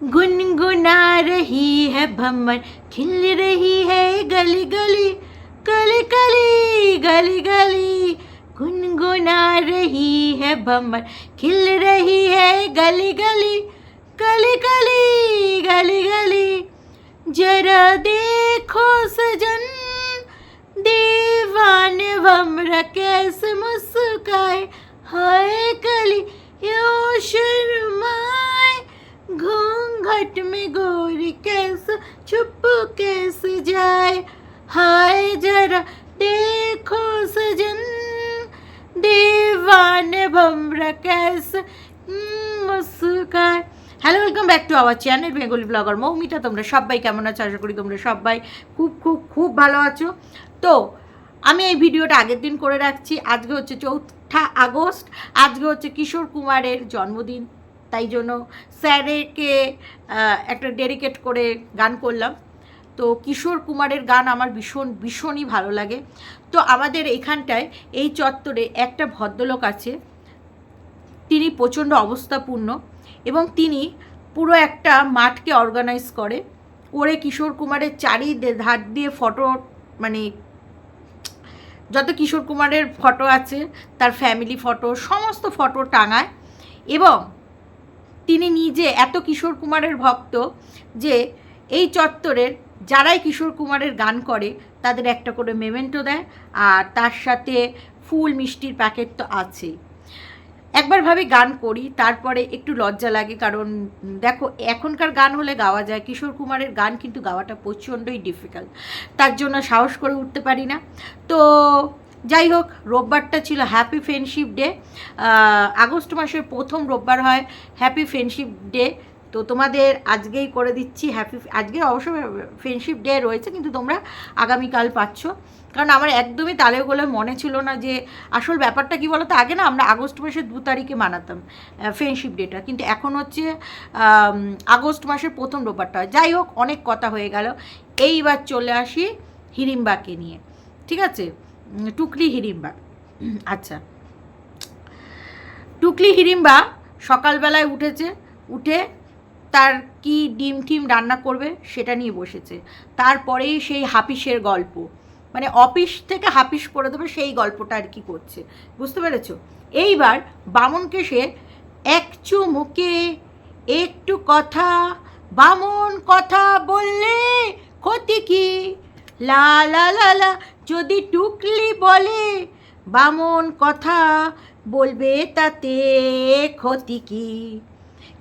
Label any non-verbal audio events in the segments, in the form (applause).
गुनगुना रही है भमर, खिल रही है गली गली गली गली गली गली गुनगुना रही है भमर, खिल रही है गली गली गली गली गली गली जरा देखो सजन, दीवान भमरा कैसे मुस्काए। हाय गली यो शर्माए घूंघट में गोरी कैसे छुप कैसे जाए हाय जरा देखो सजन दीवान भमरा कैसे हम्म, मुस्काए hello welcome back to our channel Bengali blogger Moumita তোমরা সবাই কেমন আছো আশা করি তোমরা সবাই খুব খুব খুব ভালো আছো তো আমি এই ভিডিওটা আগের দিন করে রাখছি আজকে হচ্ছে চৌঠা আগস্ট আজকে হচ্ছে কিশোর কুমারের জন্মদিন তাই জন্য স্যারেকে একটা ডেডিকেট করে গান করলাম। তো কিশোর কুমারের গান আমার ভীষণ, ভীষণই ভালো লাগে। তো আমাদের এখানটায় এই চত্বরে একটা ভদ্রলোক আছে। তিনি প্রচণ্ড অবস্থাপূর্ণ এবং তিনি পুরো একটা মাঠকে অর্গানাইজ করে। করে কিশোর কুমারের চারি ধার দিয়ে ফটো মানে যত কিশোর কুমারের ফটো আছে, তার ফ্যামিলি ফটো সমস্ত ফটো টাঙায় এবং তিনি নিজে এত কিশোর কুমারের ভক্ত যে এই চত্বরের যারাই কিশোর কুমারের গান করে, তাদের একটা করে মেমেন্টো দেয় আর তার সাথে ফুল মিষ্টির প্যাকেট তো আছেই। একবার ভাবে গান করি, তারপরে একটু লজ্জা লাগে কারণ, দেখো এখনকার গান হলে গাওয়া যায়, কিশোর কুমারের গান কিন্তু গাওয়াটা প্রচণ্ডই ডিফিকাল্ট তার জন্য সাহস করে উঠতে পারি না। তো যাই হোক, রোববারটা ছিল হ্যাপি ফ্রেন্ডশিপ ডে আগস্ট মাসের প্রথম রোববার হয় হ্যাপি ফ্রেন্ডশিপ ডে তো তোমাদের আজকেই করে দিচ্ছি হ্যাপি আজকে অবশ্য ফ্রেন্ডশিপ ডে রয়েছে, কিন্তু তোমরা আগামীকাল পাচ্ছ। কারণ আমার একদমই তালে গোলে মনে ছিল না যে আসল ব্যাপারটা কি বলতো, আগে না আমরা আগস্ট মাসের দু তারিখে মানাতাম ফ্রেন্ডশিপ ডেটা কিন্তু এখন হচ্ছে আগস্ট মাসের প্রথম রোববারটা। যাই হোক, অনেক কথা হয়ে গেল। এইবার চলে আসি হিড়িম্বাকে নিয়ে। ঠিক আছে? টুকলি হিড়িম্বা আচ্ছা। টুকলি হিড়িম্বা সকালবেলায় উঠেছে, উঠে তার কি ডিম টিম রান্না করবে সেটা নিয়ে বসেছে। তারপরেই সেই হাপিসের গল্প। মানে অফিস থেকে হাপিস করে দেবে সেই গল্পটা আর কি করছে। বুঝতে পেরেছ? এইবার বামনকে সে এক চুমুকে একটু কথা, বামন কথা বললে ক্ষতি কি? লা লা লা লা যদি টুকলি বলে, বামন কথা বলবে তাতে ক্ষতি কি?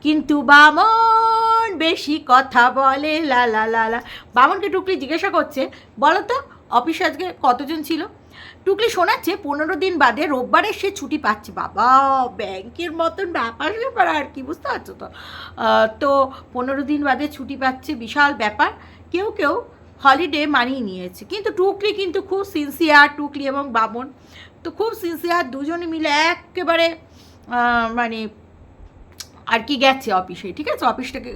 কিন্তু বামন বেশি কথা বলে, লা লা লা লা। বামনকে টুকলি জিজ্ঞাসা করছে, বলো তো, অফিসে আজকে কতজন ছিল? টুকলি শোনাচ্ছে, পনেরো দিন বাদে রোববারে সে ছুটি পাচ্ছে। বাবা, ব্যাংকের মতন ব্যাপার ব্যাপার, আর কি বুঝতে পারছ তো? তো পনেরো দিন বাদে ছুটি পাচ্ছে, বিশাল ব্যাপার। কেউ কেউ হলিডে মানিয়ে নিয়েছে। কিন্তু টুকলি কিন্তু খুব সিনসিয়ার টুকলি এবং বামন। তো খুব সিনসিয়ার দুজনে মিলে একেবারে মানে আর কি গেছে অফিসে, ঠিক আছে? অফিসটাকে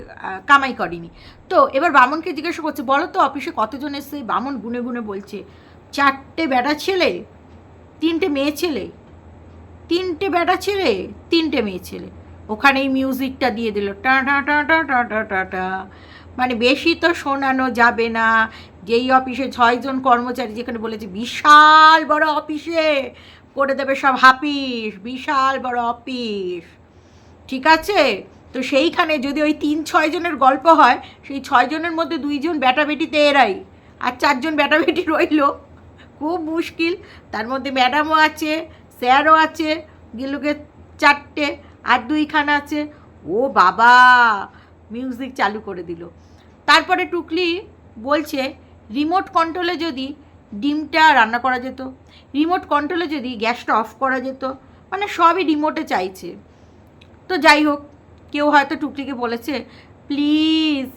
কামাই করেনি। তো এবার বামনকে জিজ্ঞাসা করছে, বলো তো, অফিসে কতজন এসছে? বামন গুনে গুনে বলছে, চারটে বেটা ছেলে, তিনটে মেয়ে ছেলে, তিনটে বেটা ছেলে, তিনটে মেয়ে ছেলে। ওখানেই মিউজিকটা দিয়ে দিল টা টা টা টা টা টা টা। মানে বেশি তো শোনানো যাবে না। যেই অফিসে ছয়জন কর্মচারী যেখানে বলেছে, বিশাল বড় অফিসে করে দেবে সব হাপিস বিশাল বড় অফিস। ঠিক আছে? তো সেইখানে যদি ওই তিন, ছয় জনের গল্প হয়, সেই ছয় জনের মধ্যে দুইজন বেটা বেটিতে এরাই, আর চারজন বেটা বেটি রইল। খুব মুশকিল। তার মধ্যে ম্যাডামও আছে, স্যারও আছে গিলুকে চারটে, আর দুইখানা আছে। ও বাবা! মিউজিক চালু করে দিল। তারপরে টুকলি বলছে রিমোট কন্ট্রোলে যদি ডিমটা রান্না করা যেত রিমোট কন্ট্রোলে যদি গ্যাসটা অফ করা যেত মানে সবই রিমোটে চাইছে। তো যাই হোক, কেউ হয়তো টুকলিকে বলেছে প্লিজ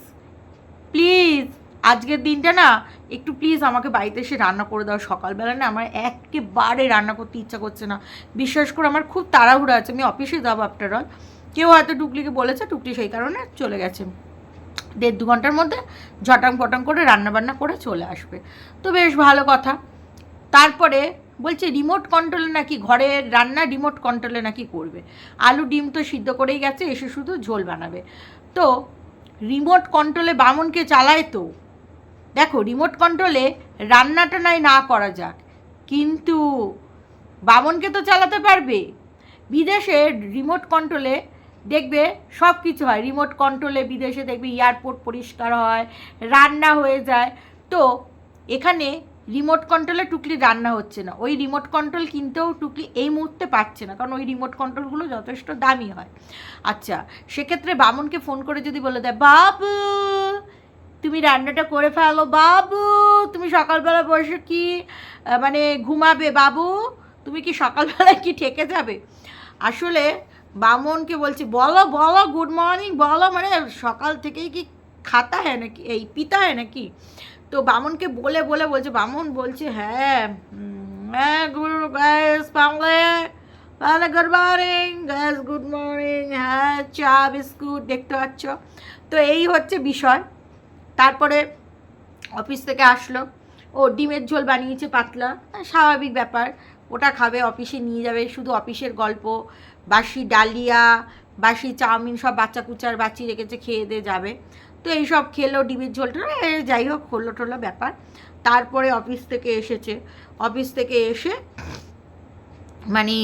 প্লিজ আজকের দিনটা না, একটু প্লিজ আমাকে বাড়িতে এসে রান্না করে দাও। সকালবেলা না আমার একেবারে রান্না করতে ইচ্ছা করছে না। বিশ্বাস করে, আমার খুব তাড়াহুড়ো আছে। আমি অফিসে যাব আফটার অল কেউ হয়তো টুকলিকে বলেছে, টুকলি সেই কারণে চলে গেছে। দেড় দু ঘণ্টার মধ্যে ঝটাং পটাং করে রান্নাবান্না করে চলে আসবে। তো বেশ ভালো কথা। তারপরে বলছে, রিমোট কন্ট্রোলে নাকি ঘরের রান্না রিমোট কন্ট্রোলে নাকি করবে? আলু ডিম তো সিদ্ধ করেই গেছে, এসে শুধু ঝোল বানাবে। তো রিমোট কন্ট্রোলে বামনকে চালায় তো? দেখো, রিমোট কন্ট্রোলে রান্নাটা নাই, না করা যাক। কিন্তু বামনকে তো চালাতে পারবে। বিদেশে রিমোট কন্ট্রোলে দেখবে সব কিছু হয়। রিমোট কন্ট্রোলে বিদেশে দেখবে এয়ারপোর্ট পরিষ্কার হয়, রান্না হয়ে যায়। তো এখানে রিমোট কন্ট্রোলে টুকলি রান্না হচ্ছে না। ওই রিমোট কন্ট্রোল কিনতেও টুকলি এই মুহূর্তে পাচ্ছে না, কারণ ওই রিমোট কন্ট্রোলগুলো যথেষ্ট দামি হয়। আচ্ছা সেক্ষেত্রে বামনকে ফোন করে যদি বলে দেয়, বাবু, তুমি রান্নাটা করে ফেলো, বাবু, তুমি সকালবেলা বসে কি মানে ঘুমাবে, বাবু, তুমি কি সকালবেলায় কি ঠেকে যাবে? আসলে বামনকে বলছে বলো বলো গুড মর্নিং বলো। মানে সকাল থেকেই কি খাতা হ্যাঁ নাকি? এই পিতা হ্যাঁ নাকি? তো বামনকে বলে বলে বলছে বামন বলছে হ্যাঁ হ্যাঁ গুড গ্যাস তাহলে good morning guys good morning হ্যাঁ চা বিস্কুট দেখতে পাচ্ছ। তো এই হচ্ছে বিষয়। তারপরে অফিস থেকে আসলো। ও ডিমের ঝোল বানিয়েছে পাতলা হ্যাঁ, স্বাভাবিক ব্যাপার। ওটা খাবে, অফিসে নিয়ে যাবে, শুধু অফিসের গল্প। বাসি ডালিয়া, বাসি চাউমিন সব বাচ্চা কুচার বাচ্চি রেখেছে, খেয়ে দিয়ে যাবে। তো এইসব খেলো, ডিমের ঝোলটা যাই হোক হলো টলো ব্যাপার। তারপরে অফিস থেকে এসেছে। অফিস থেকে এসে মানে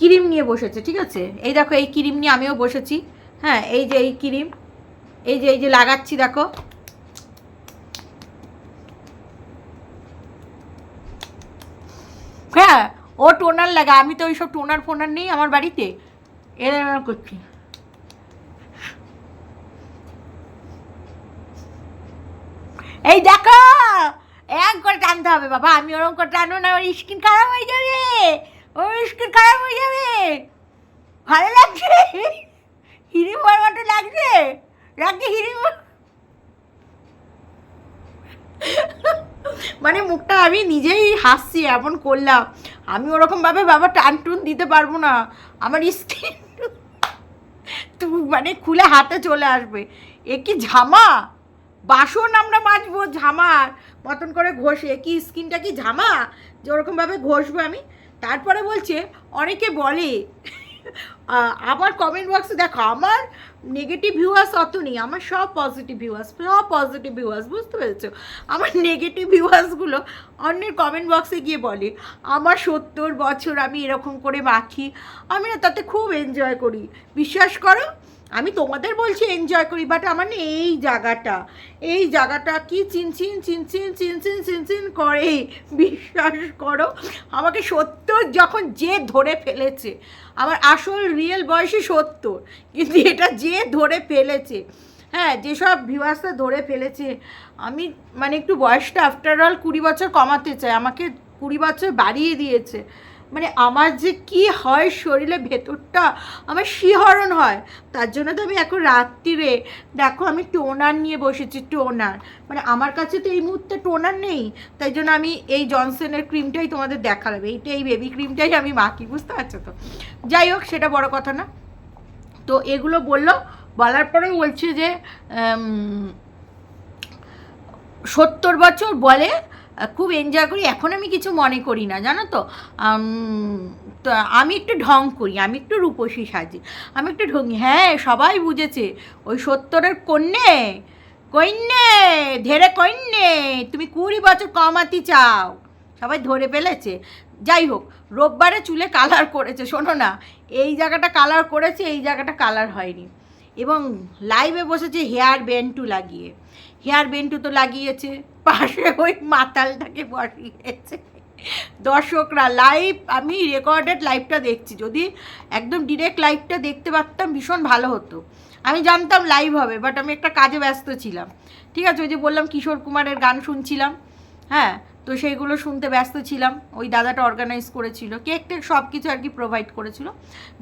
ক্রিম নিয়ে বসেছে, ঠিক আছে? এই দেখো, এই ক্রিম নিয়ে আমিও বসেছি। হ্যাঁ এই যে এই ক্রিম, এই যে এই যে লাগাচ্ছি, দেখো। হ্যাঁ ও টোনার লাগা, আমি তো ওইসব টোনার ফোনার নেই আমার বাড়িতে। এরকম করছি। এই দেখো, এক করে টানতে হবে বাবা, আমি ওরকম করে টানো না, ওর স্কিন খারাপ হয়ে যাবে, ওর স্কিন খারাপ হয়ে যাবে। ভালো লাগছে? হিরিম মতো লাগছে? লাগছে হিরিম মানে মুখটা আমি নিজেই হাসছি, এমন করলাম। আমি ওরকমভাবে বাবা টান টুন দিতে পারব না। আমার স্কিন (laughs) তু মানে খুলে হাতে চলে আসবে। এ কি ঝামা? বাসন আমরা মাজবো ঝামার মতন করে ঘষে কি স্কিনটা কি ঝামা? যে ওরকমভাবে ঘষবো আমি। তারপরে বলছে, অনেকে বলে আমার কমেন্ট বক্সে দেখো, আমার নেগেটিভ ভিউয়ার্স অত নেই, আমার সব পজিটিভ ভিউয়ার্স সব পজিটিভ ভিউয়ার্স বুঝতে পেরেছ? আমার নেগেটিভ ভিউয়ার্সগুলো অন্যের কমেন্ট বক্সে গিয়ে বলে, আমার সত্তর বছর আমি এরকম করে মাখি আমি না তাতে খুব এনজয় করি। বিশ্বাস করো আমি তোমাদের বলছি এনজয় করি বাট আমার না এই জায়গাটা এই জায়গাটা কি চিনচিন চিনচিন চিনচিন চিনচিন করে, বিশ্বাস করো, আমাকে সত্তর যখন যে ধরে ফেলেছে, আমার আসল রিয়েল বয়সই সত্তর, কিন্তু এটা যে ধরে ফেলেছে হ্যাঁ যেসব ভিউয়ার্সরা ধরে ফেলেছে, আমি মানে একটু বয়সটা আফটার অল কুড়ি বছর কমাতে চাই, আমাকে কুড়ি বছর বাড়িয়ে দিয়েছে মানে আমার যে কি হয় শরীরে ভেতরটা আমার শিহরণ হয়, তার জন্য তো আমি এখন রাত্রিরে, দেখো আমি টোনার নিয়ে বসেছি, টোনার। মানে আমার কাছে তো এই মুহূর্তে টোনার নেই, তাই জন্য আমি এই জনসনের ক্রিমটাই তোমাদের দেখালাম। এইটা এই বেবি ক্রিমটাই আমি মাখি, বুঝতে পারছ তো? যাই হোক, সেটা বড় কথা না। তো এগুলো বলল, বলার পরে বলছে যে সত্তর বছর বলে খুব এনজয় করি। এখন আমি কিছু মনে করি না, জানো তো? আমি একটু ঢং করি, আমি একটু রূপসী সাজি, আমি একটু ঢঙ্গি। হ্যাঁ সবাই বুঝেছে, ওই সত্তরের কন্যে কন্যে ধেরে কন্যে, তুমি কুড়ি বছর কমাতে চাও। সবাই ধরে ফেলেছে। যাই হোক, রোববারে চুলে কালার করেছে, শোনো না, এই জায়গাটা কালার করেছে, এই জায়গাটা কালার হয়নি। এবং লাইভে বসেছে হেয়ার বেন্টু লাগিয়ে। হেয়ার বেন্টু তো লাগিয়েছে। পাশে ওই মাতালটাকে বসিয়েছে। দর্শকরা লাইভ আমি রেকর্ডেড লাইভটা দেখছি। যদি একদম ডিরেক্ট লাইভটা দেখতে পারতাম, ভীষণ ভালো হতো। আমি জানতাম লাইভ হবে বাট আমি একটা কাজে ব্যস্ত ছিলাম। ঠিক আছে, ওই যে বললাম, কিশোর কুমারের গান শুনছিলাম। হ্যাঁ তো সেইগুলো শুনতে ব্যস্ত ছিলাম। ওই দাদাটা অর্গানাইজ করেছিল। কেক টেক সব কিছু আর কি প্রোভাইড করেছিল।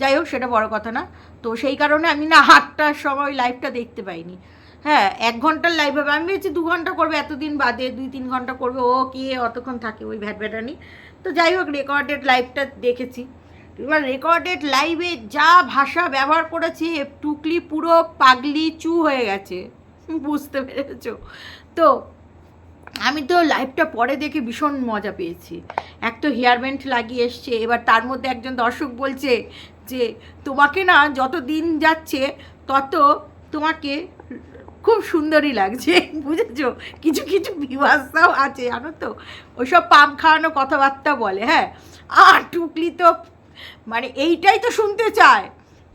যাই হোক, সেটা বড় কথা না। তো সেই কারণে আমি না আটটার সময় ওই লাইভটা দেখতে পাইনি। হ্যাঁ এক ঘণ্টার লাইভ হবে। আমি ভেবেছি দু ঘণ্টা করবে, এতদিন বাদে দুই তিন ঘণ্টা করবে। ও কে অতক্ষণ থাকে, ওই ভ্যাট ভ্যাটানি। তো যাই হোক রেকর্ডেড লাইভটা দেখেছি। এবার রেকর্ডেড লাইভে যা ভাষা ব্যবহার করেছে, টুকলি পুরো পাগলি চু হয়ে গেছে। বুঝতে পেরেছ? তো আমি তো লাইভটা পরে দেখে ভীষণ মজা পেয়েছি। এক তো হেয়ার ব্যান্ড লাগিয়ে এসছে। এবার তার মধ্যে একজন দর্শক বলছে যে, তোমাকে না যত দিন যাচ্ছে, তত তোমাকে খুব সুন্দরই লাগছে, বুঝেছ? কিছু কিছু বিভাষাও আছে, জানো তো? ওইসব পাম খাওয়ানো কথাবার্তা বলে হ্যাঁ? আর টুকলি তো মানে এইটাই তো শুনতে চায়।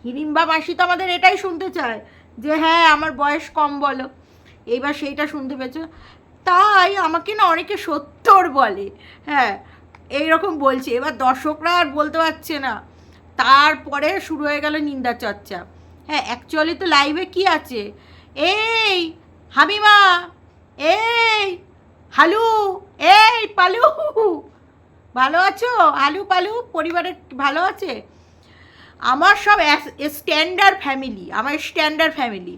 হিড়িম্বা মাসি তো আমাদের এটাই শুনতে চায়, যে হ্যাঁ আমার বয়স কম বলো। এইবার সেইটা শুনতে পেয়েছ। তাই আমাকে না অনেকে সত্তর বলে হ্যাঁ? এইরকম বলছে। এবার দর্শকরা আর বলতে পারছে না। তারপরে শুরু হয়ে গেল নিন্দা চর্চা হ্যাঁ অ্যাকচুয়ালি তো লাইভে কি আছে? এই হামিমা এই, হালু, এই, পালু। ভালো আছো? আলু, পালু, পরিবারের ভালো আছে? আমার সব স্ট্যান্ডার্ড ফ্যামিলি আমার স্ট্যান্ডার্ড ফ্যামিলি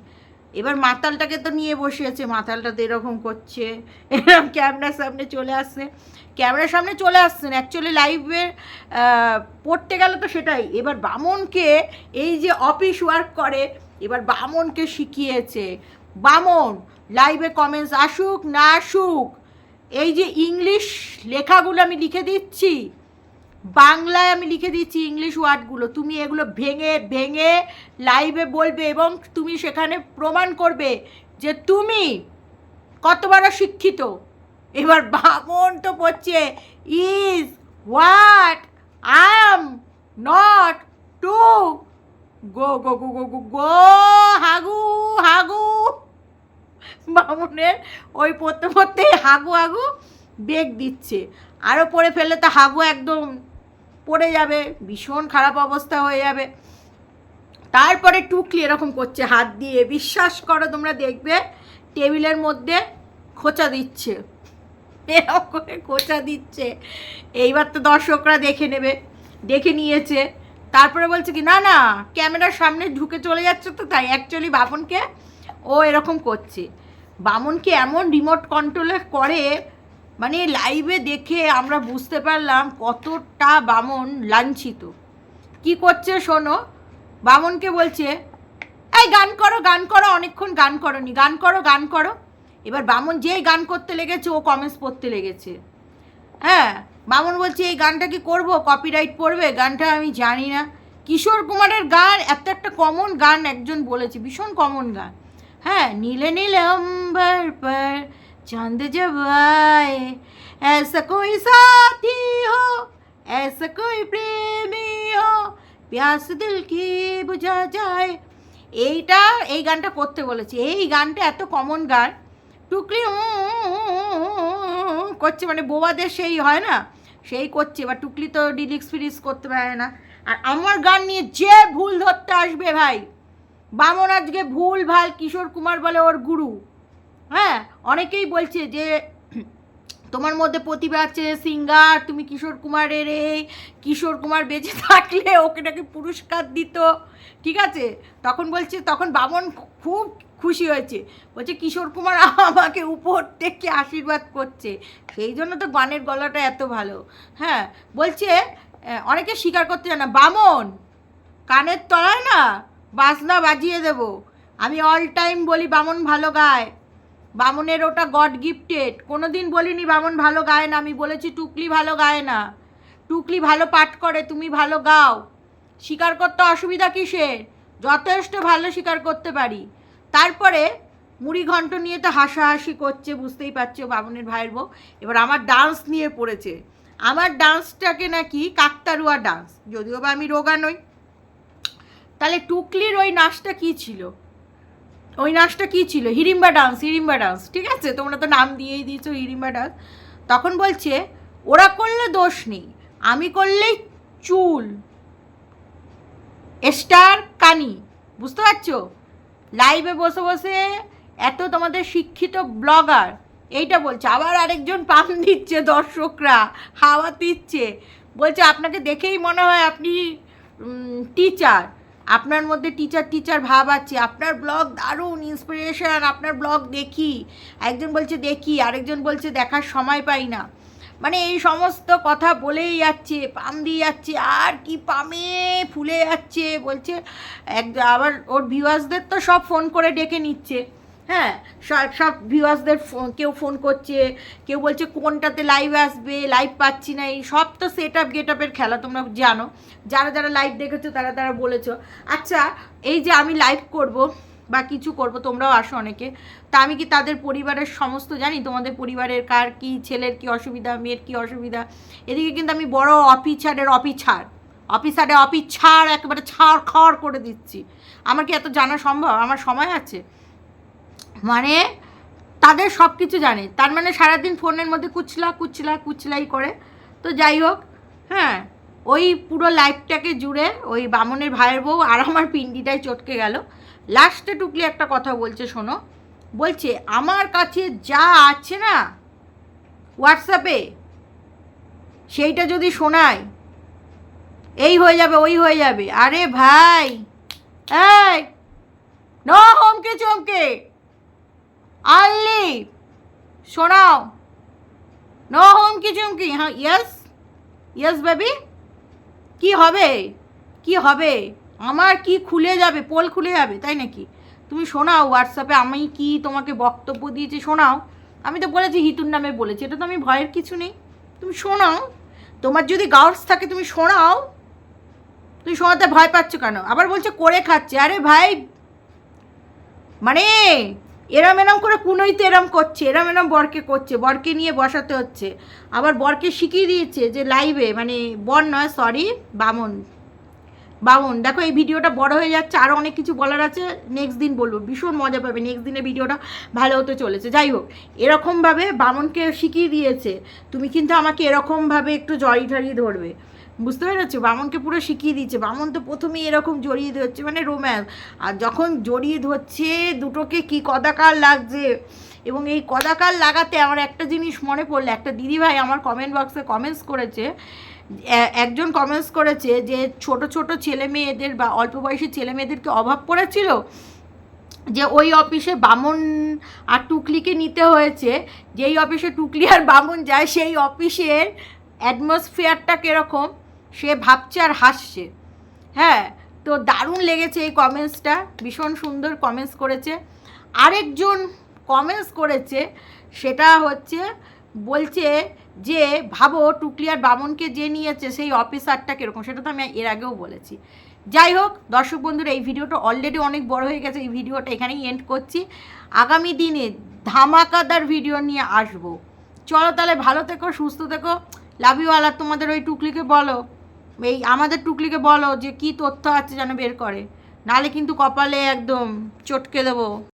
এবার মাতালটাকে তো নিয়ে বসে আছে মাতালটা তো এরকম করছে। এরকম ক্যামেরার সামনে চলে আসছে। ক্যামেরার সামনে চলে আসছেন অ্যাকচুয়ালি লাইভে পড়তে গেলে তো সেটাই। এবার বামনকে এই যে অফিস ওয়ার্ক করে এবার বামনকে শিখিয়েছে। বামন লাইভে কমেন্টস আসুক না আসুক, এই যে ইংলিশ লেখাগুলো আমি লিখে দিচ্ছি, বাংলায় আমি লিখে দিচ্ছি ইংলিশ ওয়ার্ডগুলো তুমি এগুলো ভেঙে ভেঙে লাইভে বলবে এবং তুমি সেখানে প্রমাণ করবে যে তুমি কত বড় শিক্ষিত। এবার বামন তো পড়ছে is what I am not to go go go go go go, হাগু হাগু। বামুনের ওই পড়তে পড়তে হাগু হাগু, বেগ দিচ্ছে। আরও পড়ে ফেললে তো হাগু একদম পড়ে যাবে, ভীষণ খারাপ অবস্থা হয়ে যাবে। তারপরে টুকলি এরকম করছে, হাত দিয়ে। বিশ্বাস করো, তোমরা দেখবে, টেবিলের মধ্যে খোঁচা দিচ্ছে। এরকম করে খোঁচা দিচ্ছে। এইবার তো দর্শকরা দেখে নেবে, দেখে নিয়েছে। তারপরে বলছে কি, না না, ক্যামেরার সামনে ঢুকে চলে যাচ্ছে তো, তাই অ্যাকচুয়ালি বামনকে ও এরকম করছে। বামনকে এমন রিমোট কন্ট্রোলে করে মানে লাইভে দেখে আমরা বুঝতে পারলাম কতটা বামন লাঞ্ছিত। কি করছে শোনো, বামনকে বলছে, এই গান করো গান করো, অনেকক্ষণ গান করনি, গান করো গান করো। এবার বামন যেই গান করতে লেগেছে, ও কমেন্টস পড়তে লেগেছে। হ্যাঁ বামন বলছে এই গানটা কি করবো কপিরাইট পড়বে গানটা আমি জানি না কিশোর কুমারের গান এত একটা কমন গান একজন বলেছে ভীষণ কমন গান হ্যাঁ নীলে নীলে অম্বর पर चांद जब आए ऐसा कोई साथी हो ऐसा कोई प्रेमी हो प्यास दिल की बुझा যায় এইটা এই গানটা করতে বলেছে এই গানটা এত কমন গান টুকলি উঁ করছে মানে বোবাদের সেই হয় না সেই করছে, এবার টুকলি তো ডিলিক্স ফিলিক্স করতে পারে না। আর আমার গান নিয়ে যে ভুল ধরতে আসবে ভাই, বামন আজকে ভুল ভালো কিশোর কুমার বলে ওর গুরু। হ্যাঁ অনেকেই বলছে যে, তোমার মধ্যে প্রতিভা আছে, সিঙ্গার, তুমি কিশোর কুমারের এই, কিশোর কুমার বেঁচে থাকলে ওকে নাকি পুরস্কার দিত। ঠিক আছে? তখন বলছে, তখন বামন খুব খুশি হয়েছে। বলছে, কিশোর কুমার আমাকে উপর থেকে আশীর্বাদ করছে। সেই জন্য তো গানের গলাটা এত ভালো। হ্যাঁ বলছে অনেকে স্বীকার করতে জানে বামন, কানের তলায় না বাজনা বাজিয়ে দেব। আমি অল টাইম বলি, বামন ভালো গায়। বামনের ওটা গড গিফটেড কোনো দিন বলিনি, বামন ভালো গায় না। আমি বলেছি, টুকলি ভালো গায় না। টুকলি ভালো পাঠ করে, তুমি ভালো গাও। স্বীকার করতে অসুবিধা কিসের? যথেষ্ট ভালো স্বীকার করতে পারি। তারপরে মুড়ি ঘন্ট নিয়ে তো হাসাহাসি করছে, বুঝতেই পারছ বামনের ভাইয়ের বউ। এবার আমার ডান্স নিয়ে পড়েছে। আমার ডান্সটাকে নাকি কাকতারুয়া ডান্স যদিও বা আমি রোগা নই। তাহলে টুকলির ওই নাচটা কী ছিল? ওই নাচটা কী ছিল? হিড়িম্বা ডান্স হিড়িম্বা ডান্স ঠিক আছে? তোমরা তো নাম দিয়েই দিয়েছ হিড়িম্বা ডান্স তখন বলছে, ওরা করলে দোষ নেই, আমি করলেই চুল স্টার কানি। বুঝতে পারছ? লাইভে বসে বসে এত তোমাদের শিক্ষিত ব্লগার এইটা বলছে। আবার আরেকজন পাম দিচ্ছে দর্শকরা, হাওয়া দিচ্ছে। বলছে, আপনাকে দেখেই মনে হয় আপনি টিচার আপনার মধ্যে টিচার টিচার ভাব আছে। আপনার ব্লগ দারুণ ইন্সপিরেশন আপনার ব্লগ দেখি। একজন বলছে, দেখি। আরেকজন বলছে, দেখার সময় পাই না। মানে এই সমস্ত কথা বলেই যাচ্ছে, পাম দিয়ে যাচ্ছে, আর কি পামে ফুলে যাচ্ছে বলছে। এক আবার ওর ভিউয়ার্সদের তো সব ফোন করে ডেকে নিচ্ছে। হ্যাঁ সব সব ভিউয়ার্সদের কেউ ফোন করছে, কেউ বলছে কোনটাতে লাইভ আসবে লাইভ পাচ্ছি না, এই সব তো সেট আপ গেট আপের খেলা, তোমরা জানো। যারা যারা লাইভ দেখেছ, তারা তারা বলেছ। আচ্ছা এই যে আমি লাইভ করব বা কিছু করব, তোমরাও আসো অনেকে। তা আমি কি তাদের পরিবারের সমস্ত জানি? তোমাদের পরিবারের কার কি ছেলের কি অসুবিধা, মেয়ের কি অসুবিধা? এদিকে কিন্তু আমি বড় অফিসারের অফিসার অফিসারে অফিস ছাড় একেবারে ছাড় খড় করে দিচ্ছি। আমার কি এত জানা সম্ভব? আমার সময় আছে? মানে তাদের সব কিছু জানে। তার মানে সারাদিন ফোনের মধ্যে কুচলা কুচলা, কুচলাই করে। তো যাই হোক হ্যাঁ ওই পুরো লাইফটাকে জুড়ে ওই বামনের ভাইয়ের বউ আর আমার পিন্ডিটাই চটকে গেল। লাস্টে টুকলি একটা কথা বলছে, শোনো। বলছে, আমার কাছে যা আছে না হোয়াটসঅ্যাপে সেইটা যদি শোনায়, এই হয়ে যাবে, ওই হয়ে যাবে। আরে ভাই, এই, নো হোমকে চমকে আনলি শোনাও, ন হোম কি চুমকি হ্যাঁ ইয়েস ইয়েস বেবি কি হবে কি হবে? আমার কি খুলে যাবে? পোল খুলে যাবে, তাই নাকি? তুমি শোনাও হোয়াটসঅ্যাপে আমি কি তোমাকে বক্তব্য দিয়েছি শোনাও। আমি তো বলেছি হিতুর নামে বলেছি, এটা তো আমি ভয়ের কিছু নেই। তুমি শোনাও। তোমার যদি গাউটস থাকে, তুমি শোনাও। তুমি শোনাতে ভয় পাচ্ছ কেন? আবার বলছে করে খাচ্ছে। আরে ভাই মানে এরম এরম করে কুনোই তো এরম করছে, এরম এরম বরকে করছে, বরকে নিয়ে বসাতে হচ্ছে। আবার বরকে শিখিয়ে দিয়েছে যে লাইভে মানে বর নয় সরি বামন। বামন, দেখো এই ভিডিওটা বড় হয়ে যাচ্ছে আরও অনেক কিছু বলার আছে নেক্সট দিন বলব, ভীষণ মজা পাবে নেক্সট দিনে ভিডিওটা ভালো হতে চলেছে। যাই হোক, এরকমভাবে বামনকে শিখিয়ে দিয়েছে, তুমি কিন্তু আমাকে এরকমভাবে একটু জড়ি ঠড়িয়ে ধরবে। বুঝতে পেরেছ? বামনকে পুরো শিখিয়ে দিচ্ছে বামন তো প্রথমেই এরকম জড়িয়ে ধরছে মানে রোম্যান্স আর যখন জড়িয়ে ধরছে, দুটোকে কি কদাকার লাগছে? এবং এই কদাকার লাগাতে আমার একটা জিনিস মনে পড়ল, একটা দিদিভাই আমার কমেন্ট বক্সে কমেন্টস করেছে একজন কমেন্টস করেছে যে ছোট ছোট ছেলে মেয়েদের বা অল্প বয়সী ছেলে মেয়েদেরকে অভাব পড়েছিল যে ওই অফিসে বামন আর টুকলিকে নিতে হয়েছে। যেই অফিসে টুকলি আর বামন যায়, সেই অফিসের অ্যাটমসফিয়ারটা কীরকম, সে ভাবছে আর হাসছে। হ্যাঁ তো দারুণ লেগেছে এই কমেন্টসটা ভীষণ সুন্দর কমেন্টস করেছে। আরেকজন কমেন্টস করেছে, সেটা হচ্ছে, বলছে যে, ভাবো টুকলি আর বামনকে যে নিয়েছে সেই অফিসারটা কীরকম? সেটা তো আমি এর আগেও বলেছি। যাই হোক, দর্শক বন্ধুরা, এই ভিডিওটা অলরেডি অনেক বড় হয়ে গেছে। এই ভিডিওটা এখানেই এন্ড করছি। আগামী দিনে ধামাকাদার ভিডিও নিয়ে আসব। চলো তাহলে ভালো থেকো, সুস্থ থেকো। লাভ ইউ তোমাদের ওই টুকলিকে বলো। এই আমাদের টুকলিকে বলো যে, কি তথ্য আছে যেন বের করে। নালে কিন্তু কপালে একদম চটকে দেবো।